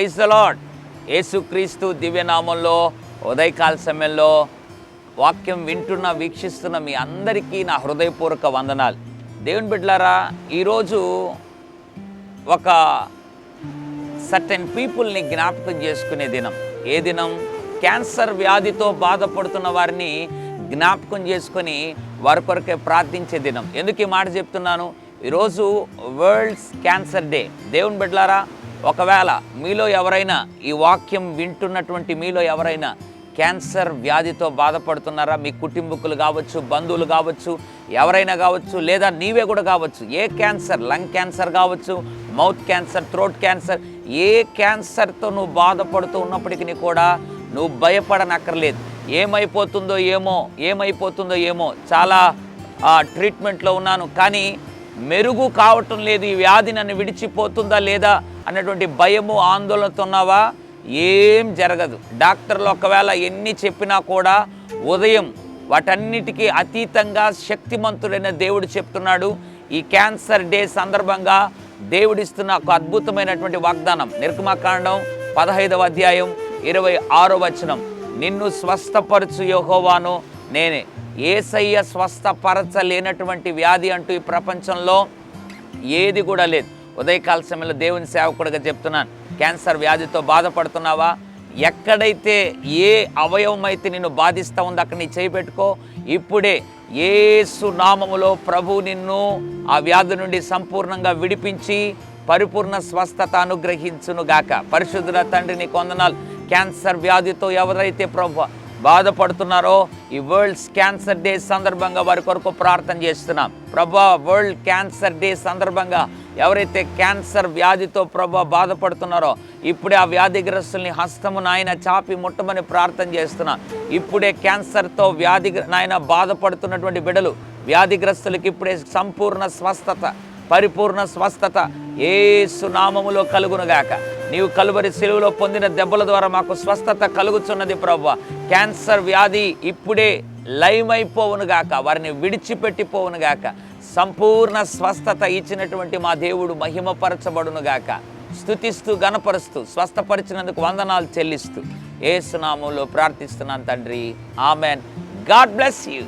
Praise the lord యేసుక్రీస్తు దివ్యనామంలో ఉదయకాల సమయంలో వాక్యం వింటున్న వీక్షిస్తున్న మీ అందరికీ నా హృదయపూర్వక వందనాలు. దేవుని బిడ్డలారా ఈరోజు ఒక సర్టెన్ పీపుల్ని జ్ఞాపకం చేసుకునే దినం. ఏ దినం? క్యాన్సర్ వ్యాధితో బాధపడుతున్న వారిని జ్ఞాపకం చేసుకొని వారి కొరకే ప్రార్థించే దినం. ఎందుకు ఈ మాట చెప్తున్నాను? ఈరోజు వరల్డ్స్ క్యాన్సర్ డే. దేవుని బిడ్డలారా ఒకవేళ మీలో ఎవరైనా ఈ వాక్యం వింటున్నటువంటి మీలో ఎవరైనా క్యాన్సర్ వ్యాధితో బాధపడుతున్నారా? మీ కుటుంబకులు కావచ్చు బంధువులు కావచ్చు ఎవరైనా కావచ్చు లేదా నీవే కూడా కావచ్చు ఏ క్యాన్సర్ లంగ్ క్యాన్సర్ కావచ్చు మౌత్ క్యాన్సర్ థ్రోట్ క్యాన్సర్ ఏ క్యాన్సర్తో నువ్వు బాధపడుతూ ఉన్నప్పటికీ కూడా నువ్వు భయపడనక్కర్లేదు. ఏమైపోతుందో ఏమో ఏమైపోతుందో ఏమో చాలా ట్రీట్మెంట్లో ఉన్నాను. కానీ మెరుగు కావటం లేదు ఈ వ్యాధి నన్ను విడిచిపోతుందా లేదా అన్నటువంటి భయము ఆందోళనతో ఉన్నావా? ఏం జరగదు. డాక్టర్లు ఒకవేళ ఎన్ని చెప్పినా కూడా ఉదయం వాటన్నిటికీ అతీతంగా శక్తిమంతుడైన దేవుడు చెప్తున్నాడు. ఈ క్యాన్సర్ డే సందర్భంగా దేవుడిస్తున్న ఒక అద్భుతమైనటువంటి వాగ్దానం. నిర్గమకాండం పదహైదవ అధ్యాయం ఇరవై ఆరో వచనం. నిన్ను స్వస్థపరచు యెహోవాను నేనే. ఏసయ్య స్వస్థపరచలేనటువంటి వ్యాధి అంటూ ఈ ప్రపంచంలో ఏది కూడా లేదు. ఉదయకాల సమయంలో దేవుని సేవకుడిగా చెప్తున్నాను క్యాన్సర్ వ్యాధితో బాధపడుతున్నావా? ఎక్కడైతే ఏ అవయవం అయితే నిన్ను బాధిస్తూ ఉందో అక్కడ నీ చేయి పెట్టుకో. ఇప్పుడే ఏసు నామములో ప్రభు నిన్ను ఆ వ్యాధి నుండి సంపూర్ణంగా విడిపించి పరిపూర్ణ స్వస్థత అనుగ్రహించును గాక పరిశుద్ధుల తండ్రిని కొందనాలు క్యాన్సర్ వ్యాధితో ఎవరైతే ప్రభు బాధపడుతున్నారో ఈ వరల్డ్స్ క్యాన్సర్ డే సందర్భంగా వారి కొరకు ప్రార్థన చేస్తున్నాం. ప్రభా వరల్డ్ క్యాన్సర్ డే సందర్భంగా ఎవరైతే క్యాన్సర్ వ్యాధితో ప్రభా బాధపడుతున్నారో ఇప్పుడే ఆ వ్యాధిగ్రస్తుల్ని హస్తము నాయన చాపి ముట్టమని ప్రార్థన చేస్తున్నా. ఇప్పుడే క్యాన్సర్తో వ్యాధి నాయన బాధపడుతున్నటువంటి బిడలు వ్యాధిగ్రస్తులకి ఇప్పుడే సంపూర్ణ స్వస్థత పరిపూర్ణ స్వస్థత ఏసు నామములో కలుగునుగాక. నీవు కలువరి సెలువులో పొందిన దెబ్బల ద్వారా మాకు స్వస్థత కలుగుతున్నది ప్రభు. క్యాన్సర్ వ్యాధి ఇప్పుడే లయమైపోవునుగాక వారిని విడిచిపెట్టిపోవునుగాక సంపూర్ణ స్వస్థత ఇచ్చినటువంటి మా దేవుడు మహిమపరచబడునుగాక. స్థుతిస్తూ గణపరుస్తూ స్వస్థపరిచినందుకు వందనాలు చెల్లిస్తూ ఏసునామంలో ప్రార్థిస్తున్నాను తండ్రి. ఆమెన్. God bless you.